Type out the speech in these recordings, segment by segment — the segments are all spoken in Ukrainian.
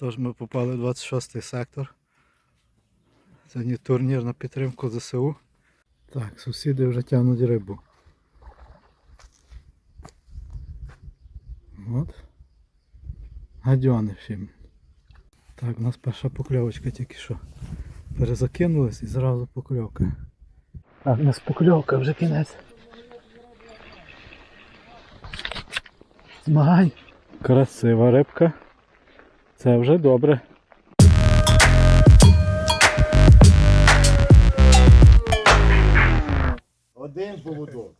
Тож ми попали в 26 сектор. Сьогодні турнір на підтримку ЗСУ. Так, сусіди вже тягнуть рибу. От. Гадьони всім. Так, у нас перша покльовочка тільки що. Перезакинулись і зразу покльовка. Так, у нас покльовка вже кінець. Змагань. Красива рибка. Це вже добре. Один поводок.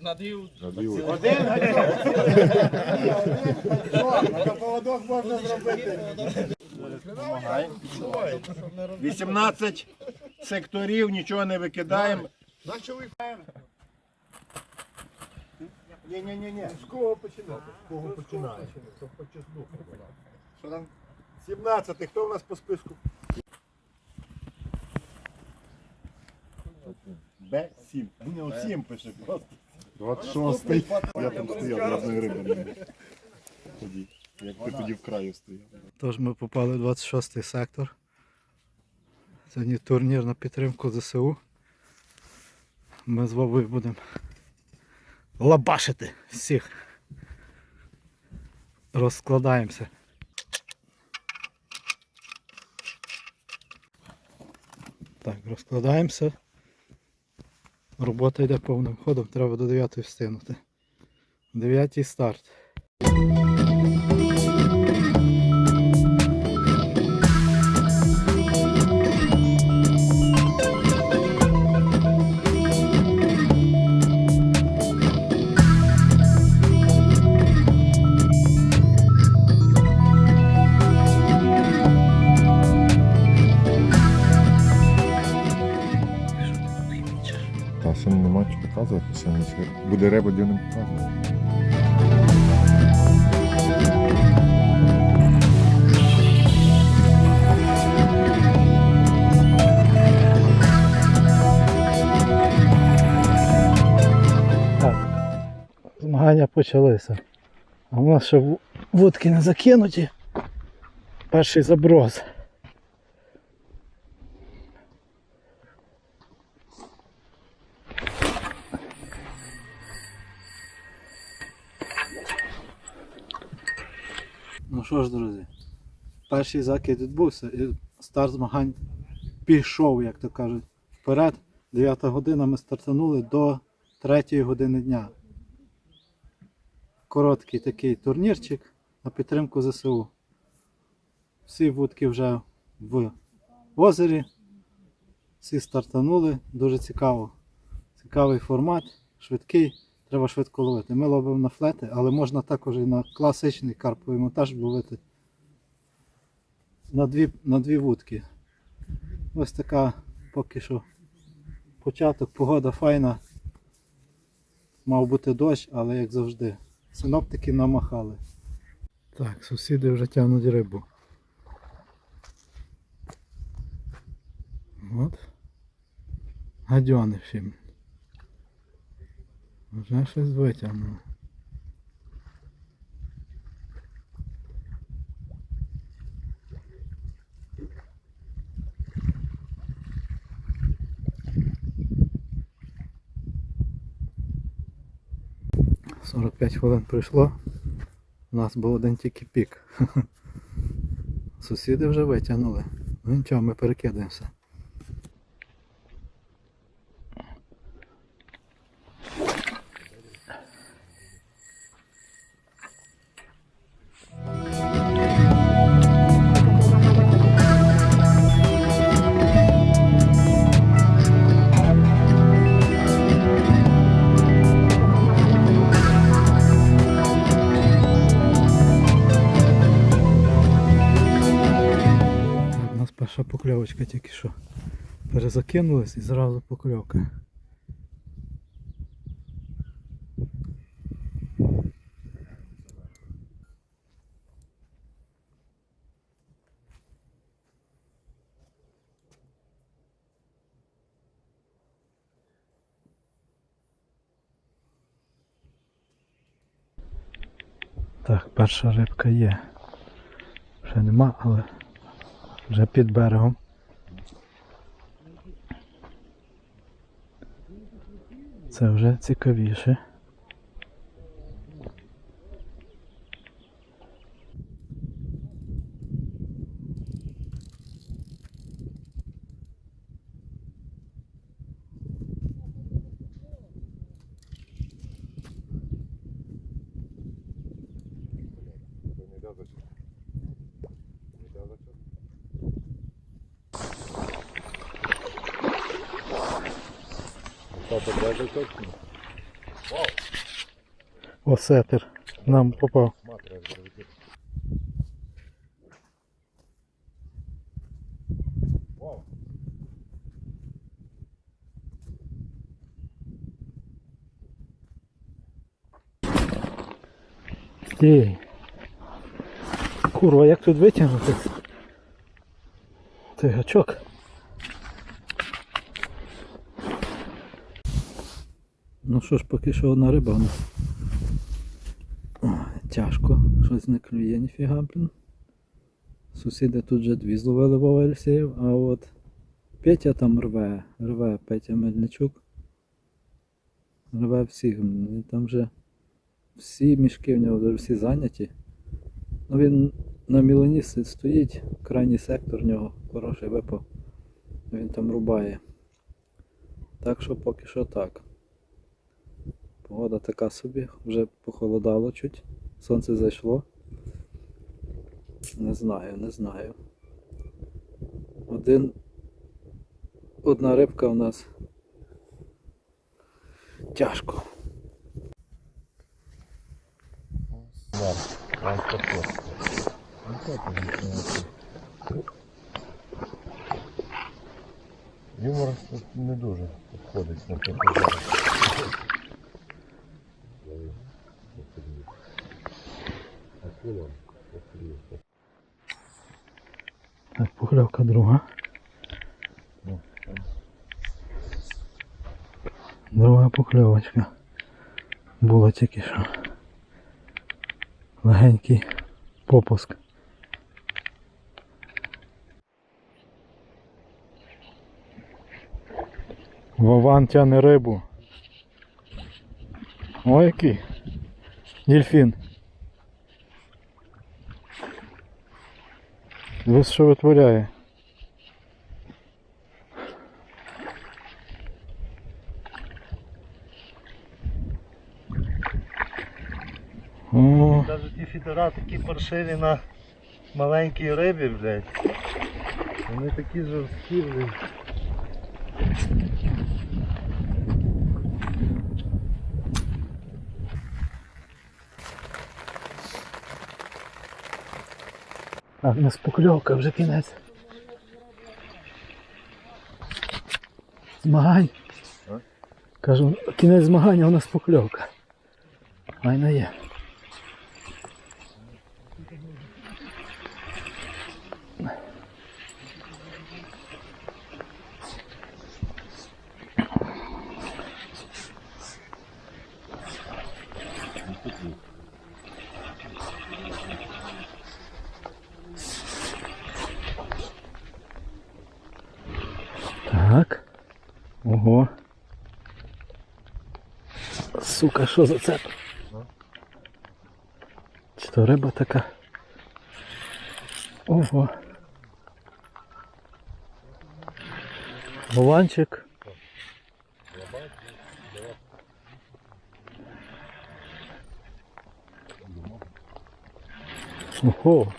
Надію. Один гачок. Поводок можна зробити. 18 секторів, нічого не викидаємо. Ні, ні, ні, ні. З кого починати? З кого починати? Що там? 17. Хто у нас по списку? Б7. Не от 7 пише просто. 26-й. Я там стояв, жодної риби не було. Тоді, як ти тоді в краю стояв. Тож ми попали в 26-й сектор. Сьогодні турнір на підтримку ЗСУ. Ми з Вовою будемо лабашити всіх. Розкладаємося. Так, розкладаємося. Робота йде повним ходом, треба до 9 встигнути. 9 старт. Нічого. Буде показувати. Так, змагання почалися. А у нас ще вудки не закинуті. Перший заброс. Ну що ж, друзі, перший закид відбувся і старт змагань пішов, як то кажуть, вперед. 9 година ми стартанули до 3 години дня. Короткий такий турнірчик на підтримку ЗСУ. Всі вудки вже в озері. Всі стартанули. Дуже цікаво. Цікавий формат, швидкий, треба швидко ловити. Ми ловимо на флети, але можна також і на класичний карповий монтаж ловити на дві, на дві вудки. Ось така поки що початок, погода файна. Мав бути дощ, але як завжди. Синоптики намахали. Так, сусіди вже тягнуть рибу. От. Гадьони всім. Вже щось витягнуло. Сорок п'ять хвилин пройшло. У нас був один тільки пік. Сусіди вже витягнули. Ну нічого, ми перекидаємося. Покльовочка тільки що. Перезакинулись і зразу покльовка. Так, перша рибка є. Ще нема, але вже під берегом. Це вже цікавіше. Осетер нам попав. Стій. Курва, як тут витягнути? Цей гачок. Ну що ж, поки що одна риба у. Тяжко, щось не клює ніфіга, блін. Сусіди тут вже дві зловили Вова Ельсеєв, а от Петя там рве, рве Петя Мельничук. Рве всіх, там вже всі мішки в нього всі зайняті. Ну він на мілині стоїть, крайній сектор в нього хороший випав. Він там рубає. Так що поки що так. Погода така собі, вже похолодало чуть, сонце зайшло. Не знаю, не знаю. Один. Одна рибка у нас. Тяжко. Юмор не дуже підходить на похоже. Так, покльовка друга. Друга покльовочка. Була тільки що. Легенький попуск. Вован тяне рибу. Ой який. Дельфін. Дивись, що витворяє. Навіть ті фідера такі паршиві на маленькій рибі, блядь. Вони такі жорсткі, блядь. так, у нас покльовка вже кінець. Змагань. Кажу, кінець змагання у нас покльовка. Айна є. Так. Ого. Сука, що за це? Чи то риба така? Ого. Голландчик. Ого.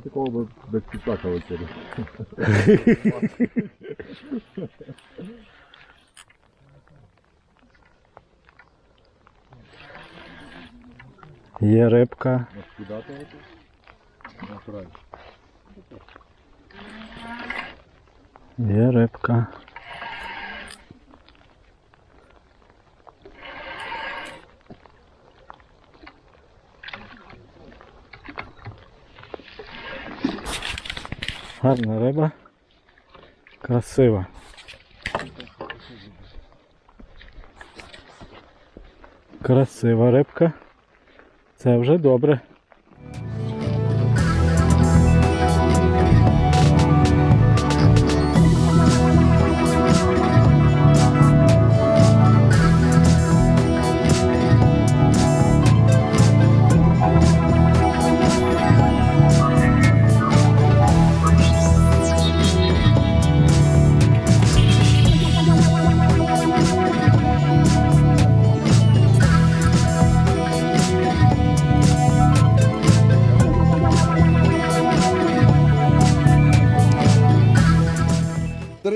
Я такого би без підсака витягнув. Є рибка. Скидати оце? Натурально. Є рибка. Гарна риба. Красива. Красива рибка. Це вже добре.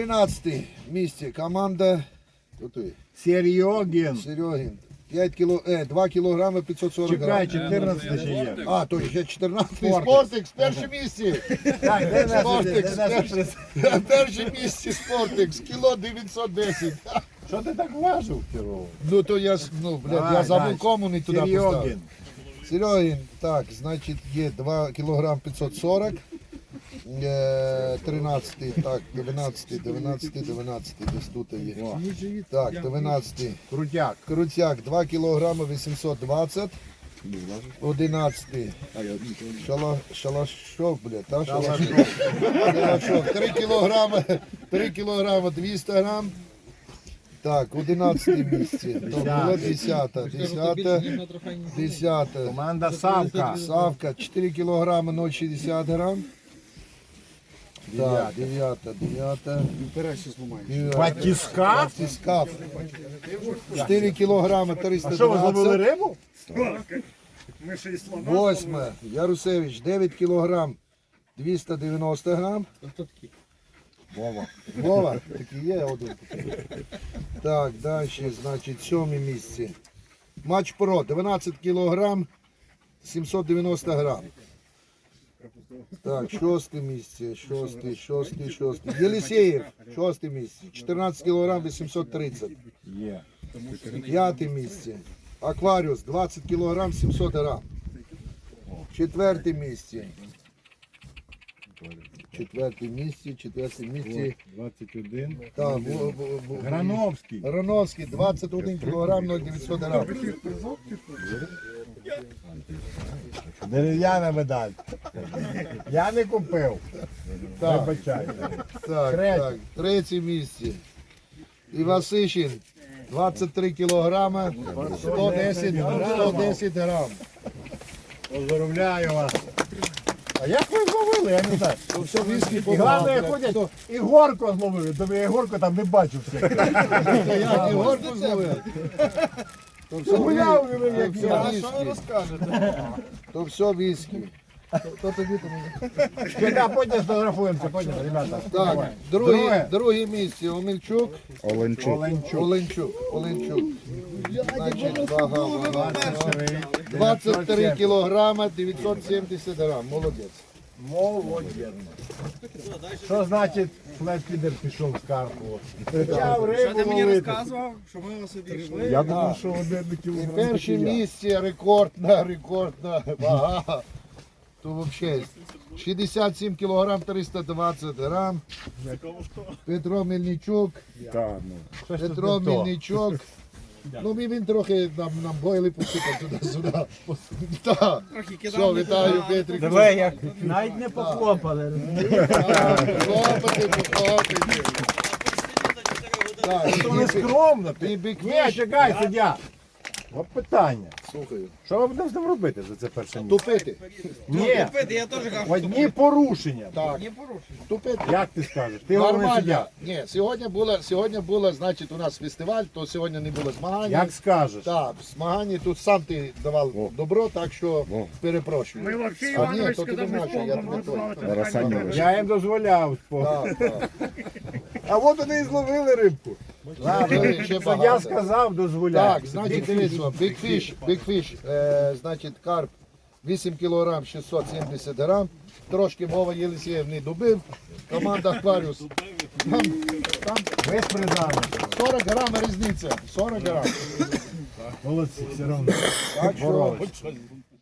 Тринадцятий місце. Команда. Серйогін. Серегін. 5 кіло, е, 2 кілограми 540 Чекай, грам. 14 ще є. А, то ще 14 Спортекс. Спортекс, перше місце. Так, де наше, Спортекс, де наше перше, прес- перше місце Спортекс, кіло 910. Що ти так важив, Кіро? Ну то я, ж, ну, блядь, Давай, я забув дальше. кому не туди поставив. Серйогін. Серегін, так, значить є 2 кілограм 540. Е, 13, так, 12, 12, 12, десь тут є. Так, 12. Крутяк. Крутяк 2 кг 820. 11. Шала, шалашов, блядь, та шалашов. Шалашов. 3 кг 3 кг 200 грам. Так, 11 місце. То було 10. 10. 10. Команда Савка. Савка 4 кг 060 грам. Так, 9, 9. Батіска? Батискаф. 4 кілограми А що ви зловили 320. рибу? Восьме. Ярусевич 9 кілограм 290 грам. Вова. Вова, такий є один. Так, далі, значить, сьоме місце. Матч Про 12 кілограм 790 грам. Так, шосте місце, шосте, шосте, шосте. Єлисеєв, шосте місце, 14 кілограм 830. Є. П'яте місце. Акваріус 20 кг 700 грам. Четверте місце. Четверте місце, четверте місце. 21. Так, бу- бу- бу- Грановський. Грановський 21 кг 0900 грам. Дерев'яна медаль. Я не купив. Так, Вибачай. так, Третє. так. Третє місце. Івасишин 23 кг 110, 110 грам. Поздравляю вас. А як ви зловили, я не знаю. Все віскі І головне, ходять, і горко зловили, тобі я горко там не бачив все. Я і горку зловив. То все Гуляв як то все я. віскі. То все віскі. То тобі там. Чекай, потім сфотографуємося, потім, ребята. Так, друге, Друге. друге місце Омельчук, Оленчук. Оленчук. Оленчук, Оленчук. Значить, вага, вага. 23 кілограма 970 грам. Молодець. Молодець. Що значить флет-фідер пішов з Карпова? Почав рибу Ти мені ловити. розказував, що ми на собі йшли. Я думав, що один І перше місце рекордна, рекордна вага. То взагалі 67 кг 320 грам. Петро Мельничук. Ну. Петро. Мельничук. Ну, ми він трохи нам, нам бойли посипав туди-сюди. Так. Все, вітаю, Петрик. Давай як навіть не похлопали. Хлопати, похлопати. Це не скромно. Ти. бік Ні, чекай, суддя. От питання. Слухаю. Що ми будемо з ним робити за це перше місце? Тупити. Ні, Пити, я теж кажу, одні порушення. Так, не порушуй. тупити. Як ти скажеш? Ти головний Нормально. суддя. Ні, сьогодні було, сьогодні було, значить, у нас фестиваль, то сьогодні не було змагань. Як скажеш? Так, змагання тут сам ти давав добро, так що перепрошую. Ми а, ні, то ти думаєш, що я той. Я їм дозволяв. Так, так. А от вони і зловили рибку. Ще Суддя багато. сказав, дозволяв. Так, значить, дивіться, Big Fish, Big Fish, е, значить, карп 8 кг 670 грам. Трошки мова Єлисєєв не добив. Команда Акваріус. Там, там Весь придали. 40 грам різниця. 40 грам. Молодці, все одно. Так що.